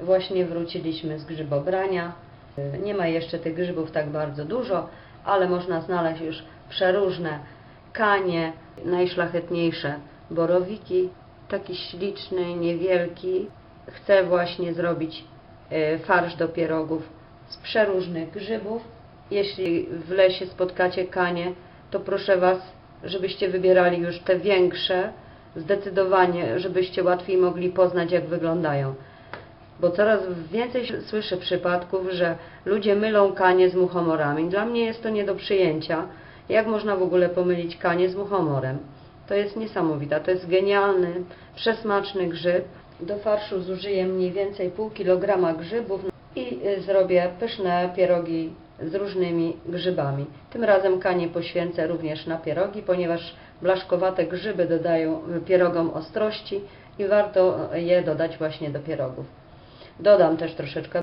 Właśnie wróciliśmy z grzybobrania. Nie ma jeszcze tych grzybów tak bardzo dużo, ale można znaleźć już przeróżne kanie, najszlachetniejsze borowiki. Taki śliczny, niewielki. Chcę właśnie zrobić e, farsz do pierogów z przeróżnych grzybów. Jeśli w lesie spotkacie kanie, to proszę Was, żebyście wybierali już te większe, zdecydowanie, żebyście łatwiej mogli poznać, jak wyglądają. Bo coraz więcej słyszę przypadków, że ludzie mylą kanie z muchomorami. Dla mnie jest to nie do przyjęcia. Jak można w ogóle pomylić kanie z muchomorem? To jest niesamowite. To jest genialny, przesmaczny grzyb. Do farszu zużyję mniej więcej pół kilograma grzybów i y, zrobię pyszne pierogi z różnymi grzybami. Tym razem kanie poświęcę również na pierogi, ponieważ blaszkowate grzyby dodają pierogom ostrości i warto je dodać właśnie do pierogów. Dodam też troszeczkę,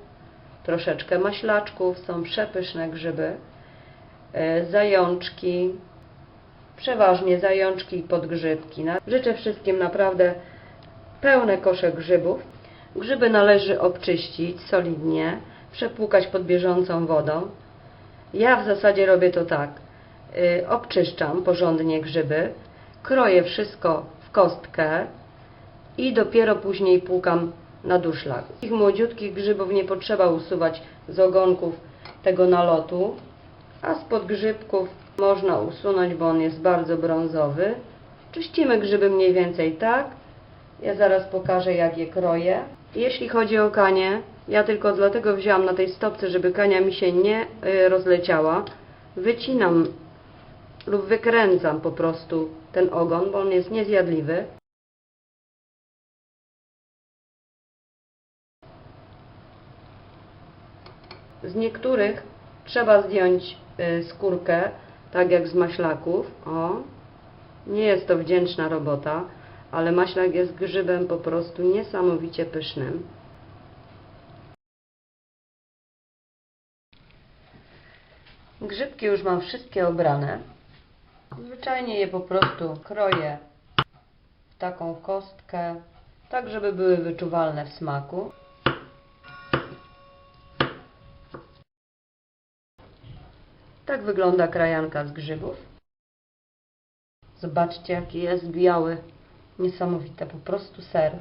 troszeczkę maślaczków, są przepyszne grzyby, e, zajączki, przeważnie zajączki i podgrzybki. Życzę wszystkim naprawdę pełne kosze grzybów. Grzyby należy obczyścić solidnie, przepłukać pod bieżącą wodą. Ja w zasadzie robię to tak. Y, obczyszczam porządnie grzyby, kroję wszystko w kostkę i dopiero później płukam na duszlach. Tych młodziutkich grzybów nie potrzeba usuwać z ogonków tego nalotu, a z podgrzybków można usunąć, bo on jest bardzo brązowy. Czyścimy grzyby mniej więcej tak. Ja zaraz pokażę, jak je kroję. Jeśli chodzi o kanie, ja tylko dlatego wzięłam na tej stopce, żeby kania mi się nie y, rozleciała. Wycinam lub wykręcam po prostu ten ogon, bo on jest niezjadliwy. Z niektórych trzeba zdjąć y, skórkę, tak jak z maślaków. O, nie jest to wdzięczna robota, ale maślak jest grzybem po prostu niesamowicie pysznym. Grzybki już mam wszystkie obrane. Zwyczajnie je po prostu kroję w taką kostkę, tak żeby były wyczuwalne w smaku. Tak wygląda krajanka z grzybów. Zobaczcie, jaki jest biały. Niesamowite, po prostu ser.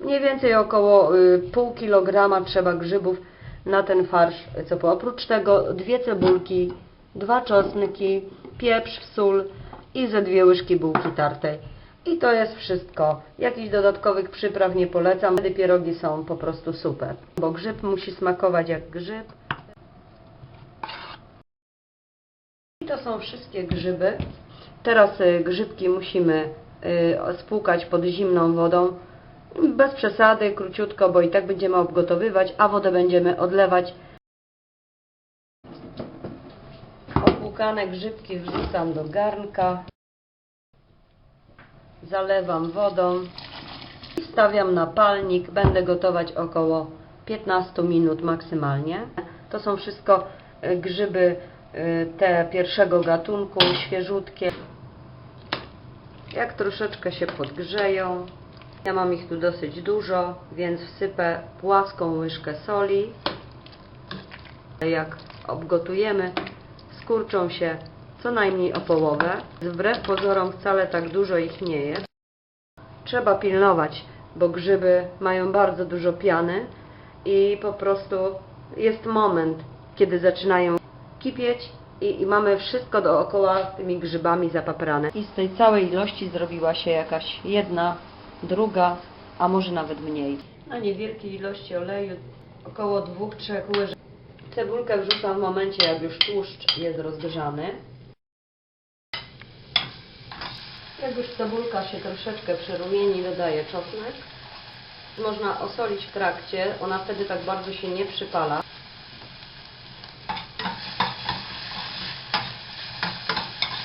Mniej więcej około y, pół kilograma trzeba grzybów na ten farsz. Co po oprócz tego dwie cebulki, dwa czosnki, pieprz, sól i ze dwie łyżki bułki tartej. I to jest wszystko. Jakichś dodatkowych przypraw nie polecam. Wtedy pierogi są po prostu super. Bo grzyb musi smakować jak grzyb. I to są wszystkie grzyby. Teraz y, grzybki musimy y, spłukać pod zimną wodą. Bez przesady, króciutko, bo i tak będziemy obgotowywać, a wodę będziemy odlewać. Opłukane grzybki wrzucam do garnka. Zalewam wodą. I Stawiam na palnik. Będę gotować około 15 minut maksymalnie. To są wszystko y, grzyby y, te pierwszego gatunku, świeżutkie. Jak troszeczkę się podgrzeją, ja mam ich tu dosyć dużo, więc wsypę płaską łyżkę soli. Jak obgotujemy, skurczą się co najmniej o połowę. Wbrew pozorom wcale tak dużo ich nie jest. Trzeba pilnować, bo grzyby mają bardzo dużo piany i po prostu jest moment, kiedy zaczynają kipieć i, i mamy wszystko dookoła tymi grzybami zapaprane. I z tej całej ilości zrobiła się jakaś jedna, druga, a może nawet mniej. Na niewielkiej ilości oleju, około 2-3 łyżek. Cebulkę wrzucam w momencie, jak już tłuszcz jest rozgrzany. Jak już cebulka się troszeczkę przerumieni, dodaję czosnek. Można osolić w trakcie, ona wtedy tak bardzo się nie przypala.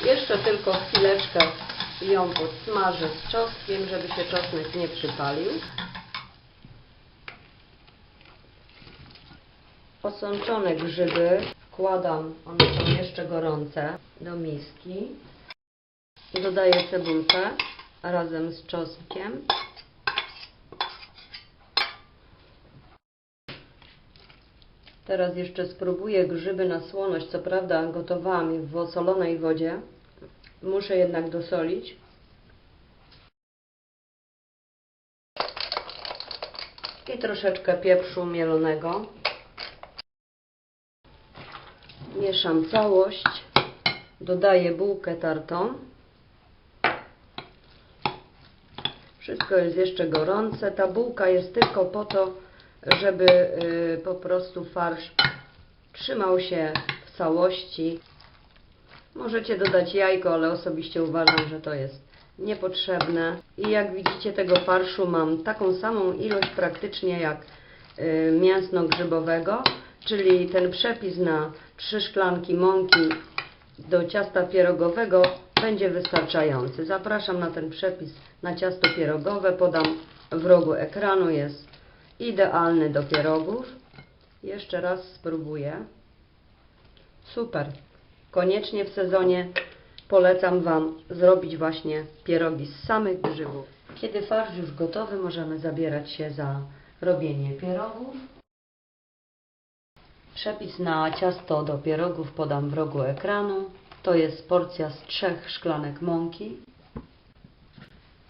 Jeszcze tylko chwileczkę ją podsmażę z czosnkiem, żeby się czosnek nie przypalił. Posączone grzyby wkładam, one są jeszcze gorące, do miski. Dodaję cebulkę razem z czosnkiem. Teraz jeszcze spróbuję grzyby na słoność. Co prawda gotowałam je w osolonej wodzie. Muszę jednak dosolić. I troszeczkę pieprzu mielonego. Mieszam całość. Dodaję bułkę tartą. Wszystko jest jeszcze gorące. Ta bułka jest tylko po to, żeby y, po prostu farsz trzymał się w całości. Możecie dodać jajko, ale osobiście uważam, że to jest niepotrzebne. I jak widzicie tego farszu mam taką samą ilość praktycznie jak y, mięsno-grzybowego, czyli ten przepis na 3 szklanki mąki do ciasta pierogowego będzie wystarczający. Zapraszam na ten przepis na ciasto pierogowe. Podam w rogu ekranu. Jest idealny do pierogów. Jeszcze raz spróbuję. Super. Koniecznie w sezonie polecam Wam zrobić właśnie pierogi z samych grzybów. Kiedy farsz już gotowy, możemy zabierać się za robienie pierogów. Przepis na ciasto do pierogów podam w rogu ekranu. To jest porcja z trzech szklanek mąki.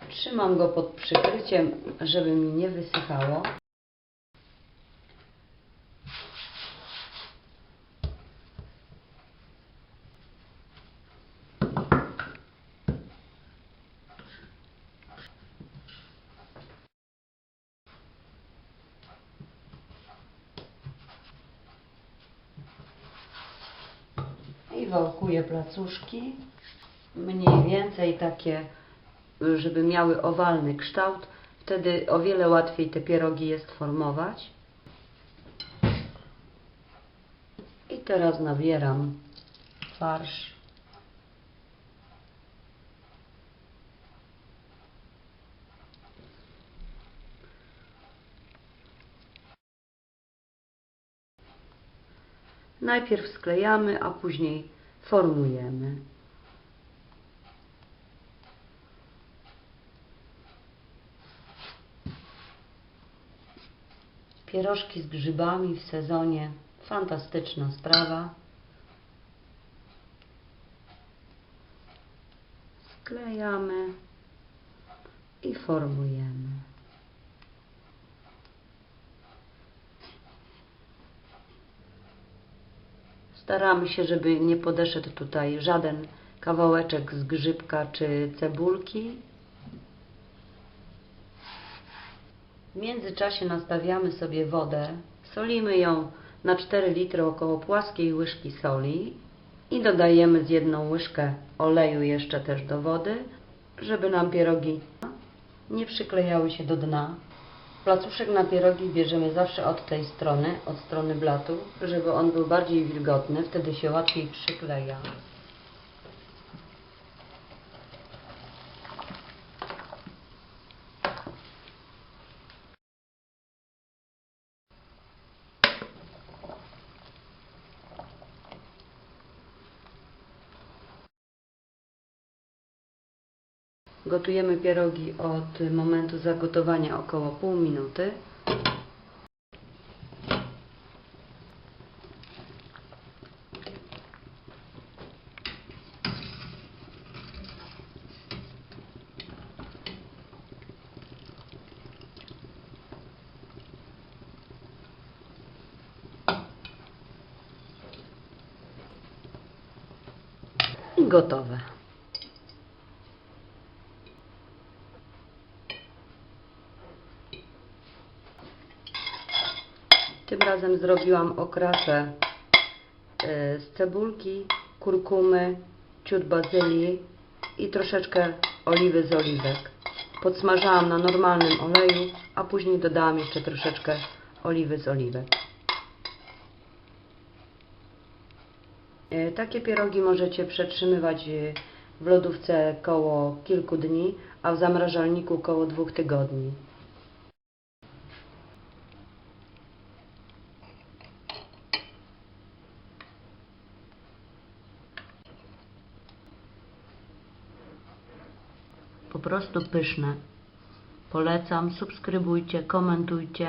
Trzymam go pod przykryciem, żeby mi nie wysychało. I wałkuję placuszki. Mniej więcej takie, żeby miały owalny kształt. Wtedy o wiele łatwiej te pierogi jest formować. I teraz nabieram farsz. Najpierw sklejamy, a później formujemy. Pierożki z grzybami w sezonie. Fantastyczna sprawa. Sklejamy i formujemy. Staramy się, żeby nie podeszedł tutaj żaden kawałeczek z grzybka czy cebulki. W międzyczasie nastawiamy sobie wodę, solimy ją na 4 litry około płaskiej łyżki soli i dodajemy z jedną łyżkę oleju jeszcze też do wody, żeby nam pierogi nie przyklejały się do dna. Placuszek na pierogi bierzemy zawsze od tej strony, od strony blatu, żeby on był bardziej wilgotny, wtedy się łatwiej przykleja. Gotujemy pierogi od momentu zagotowania około pół minuty. Gotowe. Tym razem zrobiłam okrasę y, z cebulki, kurkumy, ciut bazylii i troszeczkę oliwy z oliwek. Podsmażałam na normalnym oleju, a później dodałam jeszcze troszeczkę oliwy z oliwek. Y, Takie pierogi możecie przetrzymywać y, w lodówce koło kilku dni, a w zamrażalniku koło dwóch tygodni. Prostu pyszne. Polecam, subskrybujcie, komentujcie.